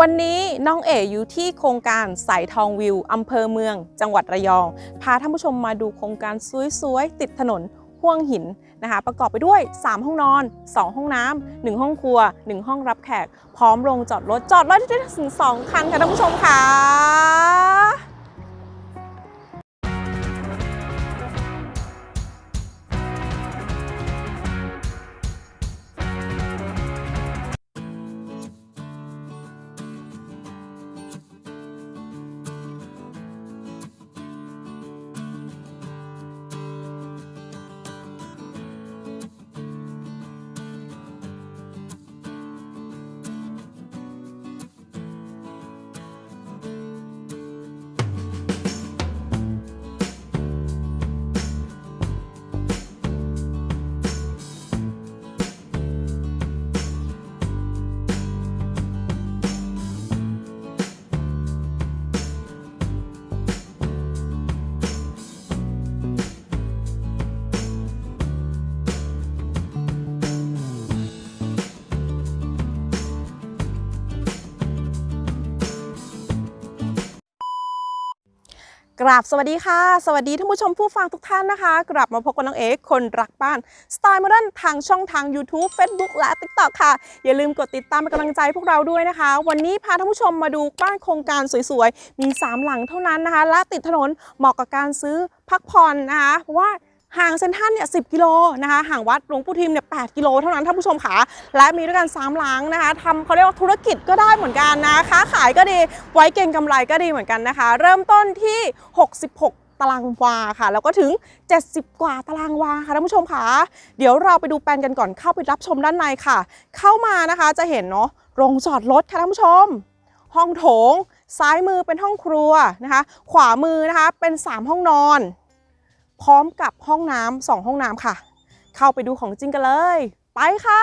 วันนี้น้องเอ๋อยู่ที่โครงการสายทองวิวอำเภอเมือง จังหวัดระยอง พาท่านผู้ชมมาดูโครงการสวยๆติดถนนห่วงหินนะคะ ประกอบไปด้วย 3 ห้องนอน 2 ห้องน้ำ1ห้องครัว 1 ห้องรับแขก พร้อมโรงจอดรถจอดรถได้ถึง 2 คันค่ะท่านผู้ชมค่ะ กราบสวัสดีค่ะ สวัสดีท่านผู้ชมผู้ฟังทุกท่านนะคะ กลับมาพบกับน้องเอ๋คนรักบ้านสไตล์โมเดิร์นทางช่องทาง YouTube Facebook และ TikTok ค่ะ อย่าลืมกดติดตามเป็นกำลังใจพวกเราด้วยนะคะ วันนี้พาท่านผู้ชมมาดูบ้านโครงการสวยๆ มี 3 หลังเท่านั้นนะคะ และติดถนนเหมาะกับการซื้อพักผ่อนนะคะเพราะว่า ห่างเซนทันเนี่ยสิกิโลนะคะห่างวัดหลวงปู่ทิมเนี่ยแกิโลเท่านั้นท่านผู้ชมค่ะและมีด้วยกัน3หลังนะคะทำเขาเรียกว่าธุรกิจก็ได้เหมือนกันนะค้าขายก็ดีไว้เก่งกำไรก็ดีเหมือนกันนะคะ เริ่มต้นที่ 66ตารางวาค่ะ แล้วก็ถึง 70 กว่าตารางวาค่ะท่านผู้ชมค่ะ เดี๋ยวเราไปดูแปลนกันก่อนเข้าไปรับชมด้านในค่ะ เข้ามานะคะจะเห็นเนาะโรงจอดรถค่ะท่านผู้ชม ห้องโถง ซ้ายมือเป็นห้องครัวนะคะ ขวามือนะคะเป็น 3 ห้องนอน พร้อมกับห้องน้ำสองห้องน้ำค่ะ เข้าไปดูของจริงกันเลย ไปค่ะ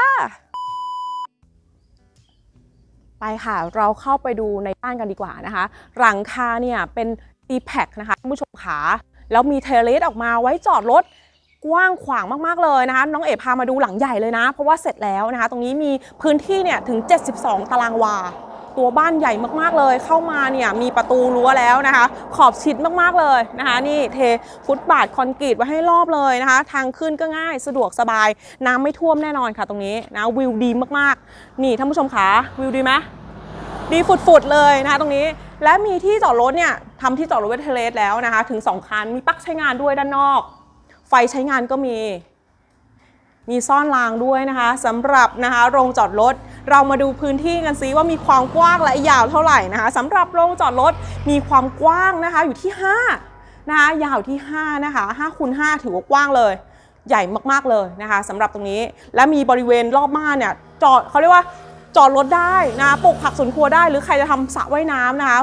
ไปค่ะ เราเข้าไปดูในบ้านกันดีกว่านะคะ หลังคาเนี่ยเป็น d p a c นะคะผู้ชมขาแล้วมีเทเลสออกมาไว้จอดรถกว้างขวางมากๆเลยนะคะ น้องเอ๋พามาดูหลังใหญ่เลยนะ เพราะว่าเสร็จแล้วนะคะ ตรงนี้มีพื้นที่เนี่ยถึง 72 ตารางวา ตัวบ้านใหญ่มากๆเลย เข้ามาเนี่ยมีประตูรั้วแล้วนะคะ ขอบชิดมากๆเลยนะคะ นี่เทฟุตบาทคอนกรีตไว้ให้รอบเลยนะคะ ทางขึ้นก็ง่ายสะดวกสบาย น้ำไม่ท่วมแน่นอนค่ะตรงนี้นะวิวดีมากๆ นี่ท่านผู้ชมขาวิวดีไหมดีฝุดๆเลยนะคะตรงนี้และมีที่จอดรถเนี่ยทำที่จอดรถเวทเทเลสแล้วนะคะ ถึง 2 คันมีปลั๊กใช้งานด้วยด้านนอก ไฟใช้งานก็มี มีซ่อนรางด้วยนะคะสำหรับนะคะโรงจอดรถ เรามาดูพื้นที่กันซิว่ามีความกว้างและยาวเท่าไหร่นะคะสำหรับโรงจอดรถมีความกว้างนะคะอยู่ที่5นะคะยาวที่5นะคะ5คูณ5ถือว่ากว้างเลยใหญ่มากๆเลยนะคะสำหรับตรงนี้และมีบริเวณรอบบ้านเนี่ยจอดเขาเรียกว่าจอดรถได้นะปลูกผักสวนครัวได้ หรือใครจะทำสระว่ายน้ำนะคะ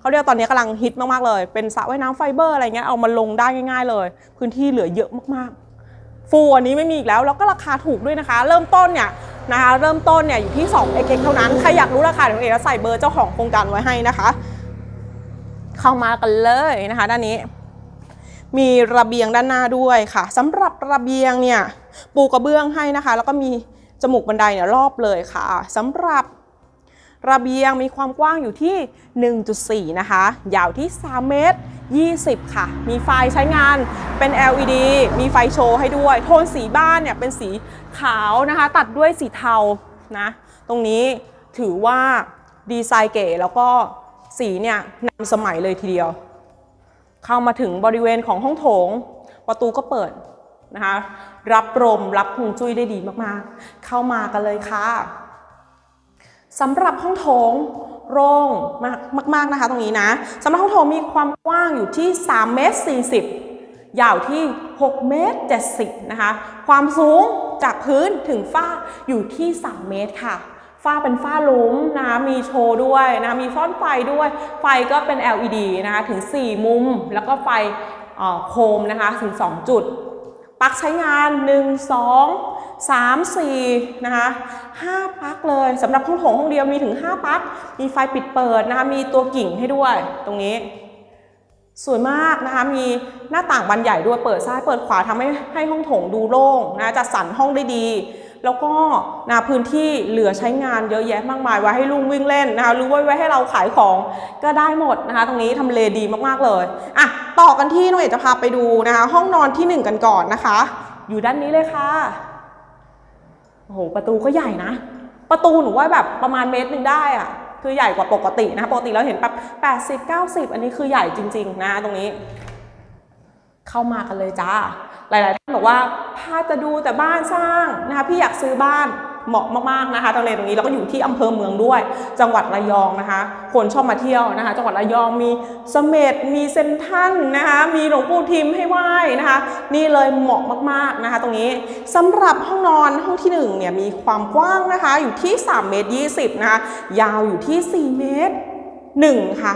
เขาเรียกตอนนี้กำลังฮิตมากๆเลย เป็นสระว่ายน้ำไฟเบอร์อะไรเงี้ยเอามาลงได้ง่าย ๆ เลย พื้นที่เหลือเยอะมากๆ ฟูอันนี้ไม่มีอีกแล้ว แล้วก็ราคาถูกด้วยนะคะ เริ่มต้นเนี่ยนะคะเริ่มต้นเนี่ยอยู่ที่2 x x เท่านั้น ใครอยากรู้ราคาเดี๋ยวเอจะใส่เบอร์เจ้าของโครงการไว้ให้นะคะ เข้ามากันเลยนะคะ ด้านนี้ มีระเบียงด้านหน้าด้วยค่ะสำหรับระเบียงเนี่ยปูกระเบื้องให้นะคะ แล้วก็มีจมูกบันไดเนี่ยรอบเลยค่ะสำหรับระเบียงมีความกว้างอยู่ที่ 1.4 นะคะ ยาวที่ 3 เมตร 20 ค่ะ มีไฟใช้งานเป็น LED มีไฟโชว์ให้ด้วย โทนสีบ้านเนี่ยเป็นสีขาวนะคะ ตัดด้วยสีเทานะ ตรงนี้ถือว่าดีไซน์เก๋แล้วก็สีเนี่ยนำสมัยเลยทีเดียว เข้ามาถึงบริเวณของห้องโถง ประตูก็เปิดนะคะ รับลมรับฮวงจุ้ยได้ดีมากๆ เข้ามากันเลยค่ะสำหรับห้องโถง โล่งมากมากๆนะคะตรงนี้นะสำหรับห้องโถงมีความกว้างอยู่ที่3เมตร40 ยาวที่6เมตร70นะคะ ความสูงจากพื้นถึงฝ้าอยู่ที่ 3 เมตรค่ะฝ้าเป็นฝ้าหลุมนะมีโชว์ด้วยนะมีซ่อนไฟด้วย ไฟก็เป็น LED นะคะถึง 4 มุม แล้วก็ไฟโคมนะคะถึง 2 จุด ปลั๊กใช้งาน 1 2 3 4นะคะ5ปลั๊กเลยสำหรับห้องโถงห้องเดียวมีถึง 5ปลั๊กมีไฟปิดเปิดนะคะมีตัวกิ่งให้ด้วยตรงนี้ สวยมากนะคะมีหน้าต่างบานใหญ่ด้วยเปิดซ้ายเปิดขวาทำให้ให้ห้องโถงดูโล่งนะจัดสรรห้องได้ดี แล้วก็นะพื้นที่เหลือใช้งานเยอะแยะมากมายไว้ให้ลุงวิ่งเล่นนะคะหรือว่าไว้ให้เราขายของก็ได้หมดนะคะ ตรงนี้ทำเลดีมากๆเลยอะต่อกันที่น้องเอกจะพาไปดูนะคะ ห้องนอนที่หนึ่งกันก่อนนะคะ อยู่ด้านนี้เลยค่ะโอ้โหประตูก็ใหญ่นะ ประตูหนูว่าแบบประมาณเมตรหนึ่งได้อะคือใหญ่กว่าปกตินะปกติเราเห็นแบบ80 90อันนี้คือใหญ่จริง ๆ นะตรงนี้ เข้ามากันเลยจ้า หลายๆท่านบอกว่าถ้าจะดูแต่บ้านสร้างนะคะพี่อยากซื้อบ้านเหมาะมากๆนะคะตรงเลตรงนี้แล้วก็อยู่ที่อำเภอเมืองด้วย จังหวัดระยองนะคะ คนชอบมาเที่ยวนะคะ จังหวัดระยองมีเสม็ดมีเซนทันนะคะ มีหลวงปู่ทิมให้ไหว้นะคะ นี่เลยเหมาะมากๆนะคะ ตรงนี้สำหรับห้องนอนห้องที่หนึ่งเนี่ยมีความกว้างนะคะ อยู่ที่3เมตร20นะคะยาวอยู่ที่4เมตร1ค่ะ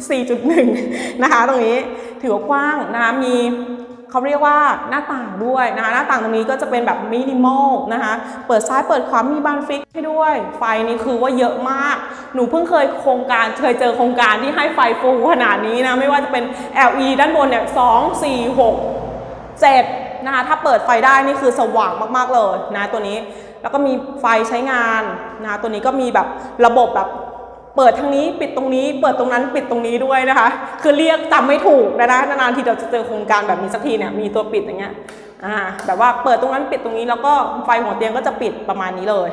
4.1 นะคะ ตรงนี้ถือว่ากว้างนะคะมีเขาเรียกว่าหน้าต่างด้วยนะคะ หน้าต่างตรงนี้ก็จะเป็นแบบมินิมอลนะคะ เปิดซ้ายเปิดขวามีบานฟิกให้ด้วย ไฟนี่คือว่าเยอะมาก หนูเพิ่งเคยโครงการเคยเจอโครงการที่ให้ไฟฟูขนาดนี้นะ ไม่ว่าจะเป็น LED ด้านบนเนี่ย2 4 6 7นะคะถ้าเปิดไฟได้นี่คือสว่างมากๆเลยนะตัวนี้ แล้วก็มีไฟใช้งานนะตัวนี้ก็มีแบบระบบแบบ เปิดทางนี้ปิดตรงนี้ เปิดตรงนั้นปิดตรงนี้ด้วยนะคะ คือเรียกจำไม่ถูกนะนะนานๆทีเราจะเจอโครงการแบบนี้สักทีเนี่ยมีตัวปิดอย่างเงี้ยอ่าแบบว่าเปิดตรงนั้นปิดตรงนี้แล้วก็ไฟหัวเตียงก็จะปิดประมาณนี้เลย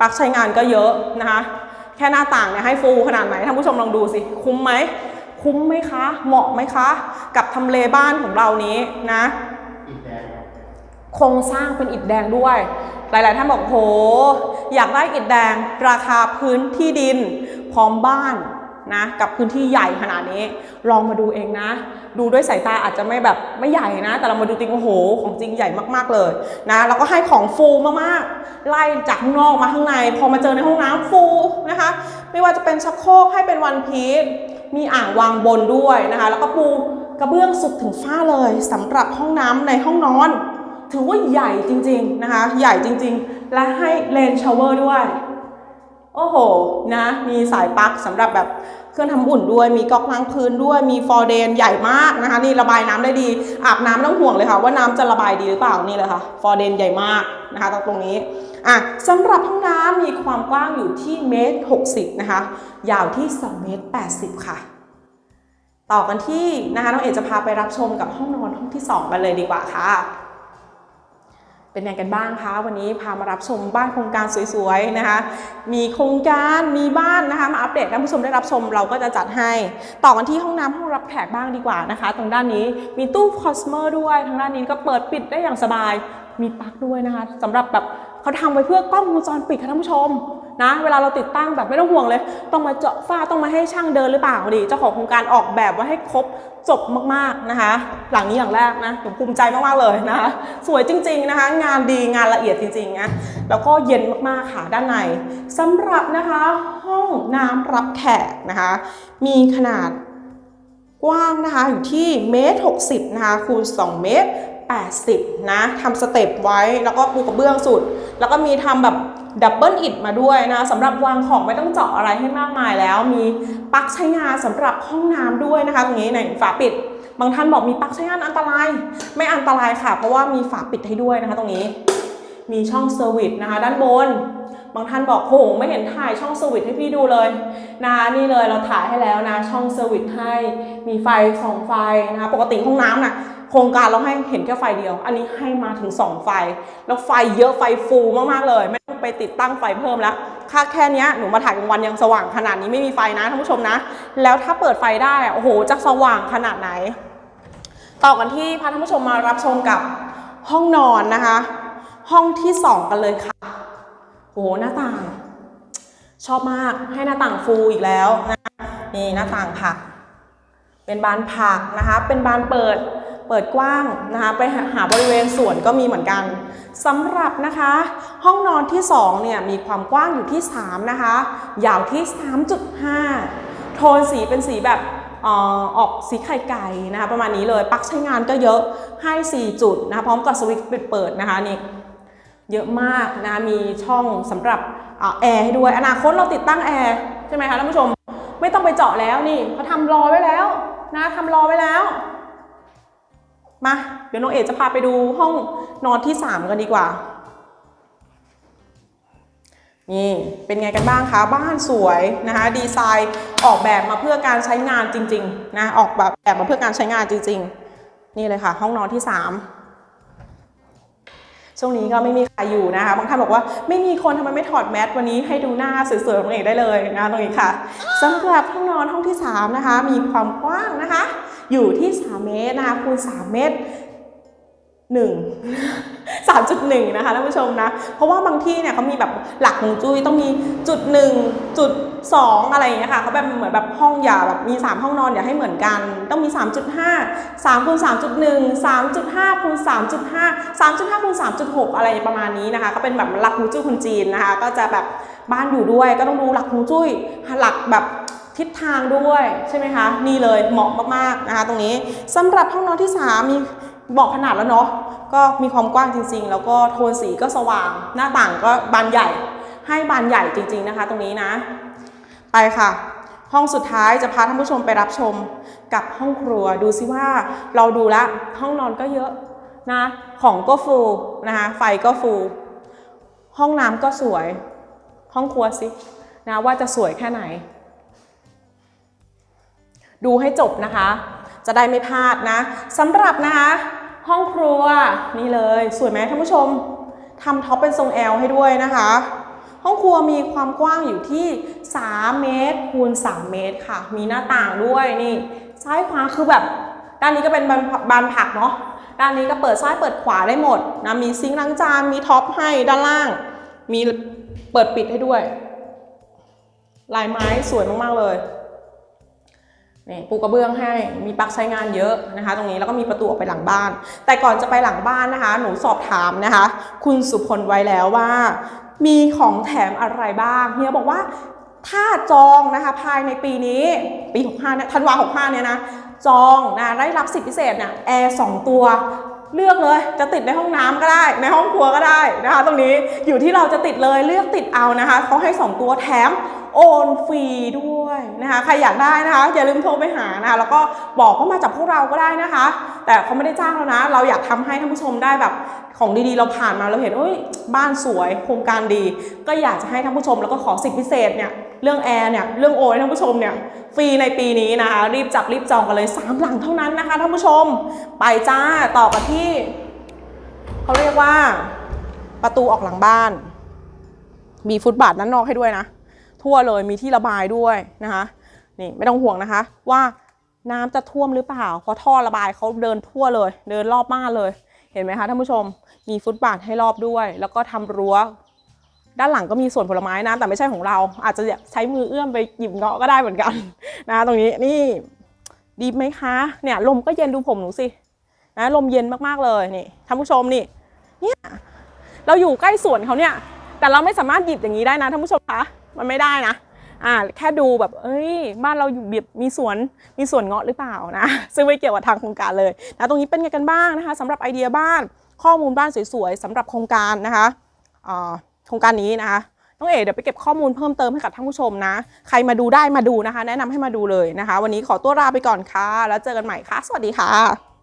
ปลั๊กใช้งานก็เยอะนะคะ แค่หน้าต่างเนี่ยให้ฟูขนาดไหนท่านผู้ชมลองดูสิคุ้มไหมคุ้มไหมคะ เหมาะไหมคะ กับทำเลบ้านของเรานี้นะ โครงสร้างเป็นอิฐแดงด้วย หลาย ๆ ท่านบอกโห อยากได้อิฐแดงราคาพื้นที่ดิน พร้อมบ้านนะกับพื้นที่ใหญ่ขนาดนี้ ลองมาดูเองนะ ดูด้วยสายตาอาจจะไม่แบบไม่ใหญ่นะ แต่เรามาดูจริงโอ้โห ของจริงใหญ่มากๆเลยนะแล้วก็ให้ของฟูมากๆ ไล่จากข้างนอกมาข้างใน พอมาเจอในห้องน้ำฟูนะคะ ไม่ว่าจะเป็นชักโครกให้เป็นวันพีชมีอ่างวางบนด้วยนะคะ แล้วก็ปูกระเบื้องสุดถึงฝ้าเลยสำหรับห้องน้ำในห้องนอน ถือว่าใหญ่จริงๆนะคะ ใหญ่จริงๆ และให้เลนชาวเวอร์ด้วย โอ้โห นะ มีสายปลั๊กสำหรับแบบเครื่องทำอุ่นด้วย มีก๊อกล้างพื้นด้วย มีฟอร์เดนใหญ่มากนะคะ นี่ระบายน้ำได้ดี อาบน้ำต้องห่วงเลยค่ะว่าน้ำจะระบายดีหรือเปล่า นี่เลยค่ะ ฟอร์เดนใหญ่มากนะคะตรงนี้อะสำหรับห้องน้ำมีความกว้างอยู่ที่เมตร60นะคะ ยาวที่2เมตร80 ค่ะต่อกันที่นะคะน้องเอกจะพาไปรับชมกับห้องนอนห้องที่ 2 กันเลยดีกว่าค่ะ เป็นไงกันบ้างคะวันนี้พามารับชมบ้านโครงการสวยๆนะคะ มีโครงการมีบ้านนะคะ มาอัปเดตท่านผู้ชมได้รับชมเราก็จะจัดให้ ต่อกันที่ห้องน้ำห้องรับแขกบ้างดีกว่านะคะ ตรงด้านนี้มีตู้คอสเมอร์ด้วยทางด้านนี้ก็เปิดปิดได้อย่างสบาย มีปลั๊กด้วยนะคะสำหรับแบบเขาทำไว้เพื่อกล้องวงจรปิดค่ะท่านผู้ชมนะเวลาเราติดตั้งแบบไม่ต้องห่วงเลย ต้องมาเจาะฝ้าต้องมาให้ช่างเดินหรือเปล่าดิเจ้าของโครงการออกแบบไว้ให้ครบ จบมากๆนะคะ หลังนี้อย่างแรกนะผมภูมิใจมากๆเลยนะคะ สวยจริง ๆนะคะ งานดีงานละเอียดจริงๆนะแล้วก็เย็นมากๆค่ะด้านในสำหรับนะคะห้องน้ำรับแขกนะคะ มีขนาดกว้างนะคะอยู่ที่เมตร60นะคะคูณ2เมตร80 นะทำสเต็ปไว้แล้วก็ปูกระเบื้องสุด แล้วก็มีทำแบบ ดับเบิลอิฐมาด้วยนะสำหรับวางของไม่ต้องเจาะอะไรให้มากมายแล้ว มีปลั๊กใช้งานสำหรับห้องน้ำด้วยนะคะ ตรงนี้ในฝาปิด บางท่านบอกมีปลั๊กใช้งานอันตราย ไม่อันตรายค่ะ เพราะว่ามีฝาปิดให้ด้วยนะคะ ตรงนี้ มีช่องเซอร์วิสนะคะ ด้านบน บางท่านบอกโหไม่เห็นถ่ายช่องเซอร์วิสให้พี่ดูเลยนะนี่เลยเราถ่ายให้แล้วนะช่องเซอร์วิสให้มีไฟสองไฟนะคะปกติห้องน้ำนะโครงการเราให้เห็นแค่ไฟเดียว อันนี้ให้มาถึง 2 ไฟ แล้วไฟเยอะไฟฟูมากๆเลย ไม่ต้องไปติดตั้งไฟเพิ่มแล้ว ค่าแค่นี้หนูมาถ่ายกลางวันยังสว่างขนาดนี้ไม่มีไฟนะท่านผู้ชมนะ แล้วถ้าเปิดไฟได้ โอ้โห จะสว่างขนาดไหน ต่อกันที่พาท่านผู้ชมมารับชมกับห้องนอนนะคะ ห้องที่ 2 กันเลยค่ะ โอ้โหหน้าต่าง ชอบมากให้หน้าต่างฟูอีกแล้วนะนี่หน้าต่างค่ะเป็นบานผักนะคะ เป็นบานเปิด เปิดกว้างนะคะไปหาบริเวณสวนก็มีเหมือนกันสำหรับนะคะ ห้องนอนที่2เนี่ยมีความกว้างอยู่ที่ 3 นะคะ ยาวที่ 3.5 โทนสีเป็นสีแบบออกสีไข่ไก่นะคะประมาณนี้เลยปลั๊กใช้งานก็เยอะให้ 4 จุดนะคะพร้อมกับสวิตช์ปิดเปิดนะคะนี่เยอะมากนะมีช่องสำหรับอแอร์ให้ด้วยอนาคตเราติดตั้งแอร์ใช่ไหมคะท่านผู้ชม ไม่ต้องไปเจาะแล้วนี่เขาทำรอไว้แล้วนะทำรอไว้แล้ว มา เดี๋ยวน้องเอกจะพาไปดูห้องนอนที่ 3 กันดีกว่า นี่เป็นไงกันบ้างคะ บ้านสวยนะคะ ดีไซน์ออกแบบมาเพื่อการใช้งานจริงๆนะออกแบบแบบมาเพื่อการใช้งานจริง ๆ นี่เลยค่ะ ห้องนอนที่ 3ช่วงนี้ก็ไม่มีใครอยู่นะคะ บางท่านบอกว่าไม่มีคนทำไมไม่ถอดแมสวันนี้ให้ดูหน้าสวยๆของเอกได้เลยนะตรงนี้ค่ะสำหรับห้องนอนห้องที่ 3 นะคะ มีความกว้างนะคะ อยู่ที่ 3 เมตรนะคะคูณ 3 เมตรหนึ่งสามจุดหนึ่งนะคะท่านผู้ชมนะ เพราะว่าบางที่เนี่ยเขามีแบบหลักของจุ้ยต้องมีจุดหนึ่งจุดสองอะไรอย่างเงี้ยค่ะเขาแบบเหมือนแบบห้องอย่าแบบมี 3 ห้องนอนอย่าให้เหมือนกัน ต้องมี 3.5 3คูณ3.1 3.5คูณ3.5 3.5คูณ3.6 อะไรประมาณนี้นะคะก็เป็นแบบหลักฮวงจุ้ยคนจีนนะคะ ก็จะแบบบ้านอยู่ด้วยก็ต้องดูหลักฮวงจุ้ยหลักแบบ ทิศทางด้วยใช่ไหมคะ นี่เลยเหมาะมากๆนะคะตรงนี้สำหรับห้องนอนที่ 3 มีบอกขนาดแล้วเนาะก็มีความกว้างจริง ๆ แล้วก็โทนสีก็สว่าง หน้าต่างก็บานใหญ่ ให้บานใหญ่จริง ๆนะคะ ตรงนี้นะ ไปค่ะ ห้องสุดท้ายจะพาท่านผู้ชมไปรับชมกับห้องครัวดูซิว่าเราดูแลวห้องนอนก็เยอะนะของก็ฟูนะคะไฟก็ฟู ห้องน้ำก็สวย ห้องครัวสินะว่าจะสวยแค่ไหน ดูให้จบนะคะ จะได้ไม่พลาดนะสำหรับนะคะ ห้องครัวนี่เลยสวยไหมท่านผู้ชมทำท็อปเป็นทรงแอลให้ด้วยนะคะ ห้องครัวมีความกว้างอยู่ที่ 3 เมตรคูณ 3 เมตรค่ะ มีหน้าต่างด้วยนี่ ซ้ายขวาคือแบบด้านนี้ก็เป็นบานบานผักเนาะด้านนี้ก็เปิดซ้ายเปิดขวาได้หมดนะมีซิงค์ล้างจานมีท็อปให้ด้านล่าง มีเปิดปิดให้ด้วย ลายไม้สวยมากๆเลย นี่ปูกระเบื้องให้มีปลั๊กใช้งานเยอะนะคะ ตรงนี้แล้วก็มีประตูออกไปหลังบ้าน แต่ก่อนจะไปหลังบ้านนะคะ หนูสอบถามนะคะ คุณสุพลไว้แล้วว่า มีของแถมอะไรบ้างเฮียบอกว่าถ้าจองนะคะภายในปีนี้ปี 65เนี่ยธันวา65เนี่ยนะจองนะได้รับสิทธิพิเศษเนี่ยแอร์สองตัวเลือกเลยจะติดในห้องน้ำก็ได้ ในห้องครัวก็ได้นะคะ ตรงนี้อยู่ที่เราจะติดเลยเลือกติดเอานะคะเขาให้ 2 ตัวแถมโอนฟรีด้วย นะคะใครอยากได้นะคะอย่าลืมโทรไปหานะคะแล้วก็บอกว่ามาจากพวกเราก็ได้นะคะ แต่เขาไม่ได้จ้างเรานะ เราอยากทำให้ท่านผู้ชมได้แบบของดีๆ เราผ่านมาเราเห็นเอ้ยบ้านสวยโครงการดี ก็อยากจะให้ท่านผู้ชมแล้วก็ขอสิทธิพิเศษเนี่ยเรื่องแอร์เนี่ยเรื่องโอให้ท่านผู้ชมเนี่ยฟรีในปีนี้นะคะรีบจับรีบจองกันเลยสามหลังเท่านั้นนะคะท่านผู้ชม ไปจ้าต่อกันที่เขาเรียกว่าประตูออกหลังบ้าน มีฟุตบาทด้นนอกให้ด้วยนะ ทั่วเลยมีที่ระบายด้วยนะคะนี่ไม่ต้องห่วงนะคะว่าน้ำจะท่วมหรือเปล่า เพราะท่อระบายเขาเดินทั่วเลย เดินรอบบ้านเลย เห็นไหมคะท่านผู้ชม มีฟุตบาทให้รอบด้วย แล้วก็ทำรั้ว ด้านหลังก็มีสวนผลไม้นะ แต่ไม่ใช่ของเรา อาจจะใช้มือเอื้อมไปหยิบเงาะก็ได้เหมือนกันนะตรงนี้นี่ดีไหมคะ เนี่ยลมก็เย็นดูผมหนูสินะลมเย็นมากๆเลยนี่ท่านผู้ชมนี่เนี่ยเราอยู่ใกล้สวนเขาเนี่ย แต่เราไม่สามารถหยิบอย่างนี้ได้นะท่านผู้ชมคะ มันไม่ได้นะอ่าแค่ดูแบบ เอ้ย บ้านเราอยู่แบบมีสวน มีสวนเงาะหรือเปล่านะ ซึ่งไม่เกี่ยวกับทางโครงการเลยนะตรงนี้เป็นไงกันบ้างนะคะสำหรับไอเดียบ้าน ข้อมูลบ้านสวยๆสำหรับโครงการนะคะโครงการนี้นะคะน้องเอ๋เดี๋ยวไปเก็บข้อมูลเพิ่มเติมให้กับท่านผู้ชมนะ ใครมาดูได้มาดูนะคะ แนะนำให้มาดูเลยนะคะ วันนี้ขอตัวลาไปก่อนค่ะ แล้วเจอกันใหม่ค่ะ สวัสดีค่ะ